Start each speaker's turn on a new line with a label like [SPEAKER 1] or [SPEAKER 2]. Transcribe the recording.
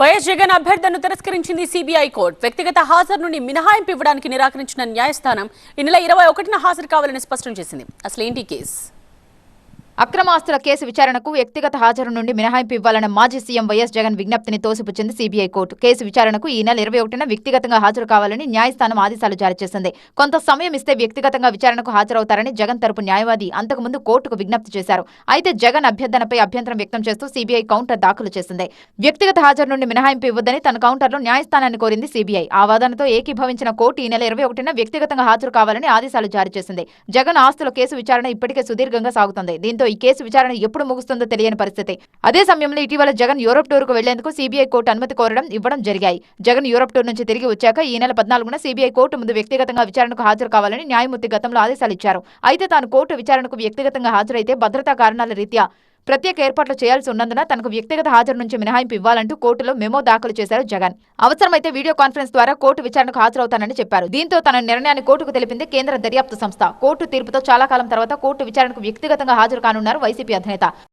[SPEAKER 1] YS Jagan అభ్యర్థనను తిరస్కరించింది CBI court. వ్యక్తిగత హాజరు నుండి మినహాయింపు ఇవ్వడానికి నిరాకరించిన న్యాయస్థానం ఈ నెల ఇరవై ఒకటిన హాజరు కావాలని స్పష్టం చేసింది. అసలు ఏంటి కేసు?
[SPEAKER 2] అక్రమాస్తుల కేసు విచారణకు వ్యక్తిగత హాజరు నుండి మినహాయింపు ఇవ్వాలన్న మాజీ సీఎం వైఎస్ జగన్ విజ్ఞప్తిని తోసిపుచ్చింది సీబీఐ కోర్టు. కేసు విచారణకు ఈ నెల ఇరవై ఒకటిన వ్యక్తిగతంగా హాజరు కావాలని న్యాయస్థానం ఆదేశాలు జారీ చేసింది. కొంత సమయం ఇస్తే వ్యక్తిగతంగా విచారణకు హాజరవుతారని జగన్ తరపు న్యాయవాది అంతకుముందు కోర్టుకు విజ్ఞప్తి చేశారు. అయితే జగన్ అభ్యర్థనపై అభ్యంతరం వ్యక్తం చేస్తూ సీబీఐ కౌంటర్ దాఖలు చేసింది. వ్యక్తిగత హాజరు నుండి మినహాయింపు ఇవ్వద్దని తన కౌంటర్లో న్యాయస్థానాన్ని కోరింది సీబీఐ. ఆ వాదనతో ఏకీభవించిన కోర్టు ఈ నెల ఇరవై ఒకటిన వ్యక్తిగతంగా హాజరు కావాలని ఆదేశాలు జారీ చేసింది. జగన్ ఆస్తుల కేసు విచారణ ఇప్పటికే సుదీర్ఘంగా సాగుతోంది. దీంతో ఈ కేసు విచారణ ఎప్పుడు ముగుస్తుందో తెలియని పరిస్థితి. అదే సమయంలో ఇటీవల జగన్ యూరోప్ టూర్కు వెళ్ళేందుకు సీబీఐ కోర్టు అనుమతి కోరడం ఇవ్వడం జరిగాయి. జగన్ యూరోప్ టూర్ నుంచి తిరిగి వచ్చాక ఈ నెల పద్నాలుగున సీబీఐ కోర్టు ముందు వ్యక్తిగతంగా విచారణకు హాజరు కావాలని న్యాయమూర్తి గతంలో ఆదేశాలు ఇచ్చారు. అయితే తాను కోర్టు విచారణకు వ్యక్తిగతంగా హాజరైతే భద్రతా కారణాల రీత్యా ప్రత్యేక ఏర్పాట్లు చేయాల్సి ఉన్నందున తనకు వ్యక్తిగత హాజరు నుంచి మినహాయింపు ఇవ్వాలంటూ కోర్టులో మెమో దాఖలు చేశారు జగన్. అవసరమైతే వీడియో కాన్ఫరెన్స్ ద్వారా కోర్టు విచారణకు హాజరవుతానని చెప్పారు. దీంతో తన నిర్ణయాన్ని కోర్టుకు తెలిపింది కేంద్ర దర్యాప్తు సంస్థ. కోర్టు తీర్పుతో చాలా కాలం తర్వాత కోర్టు విచారణకు వ్యక్తిగతంగా హాజరు కానున్నారు వైసీపీ అధినేత.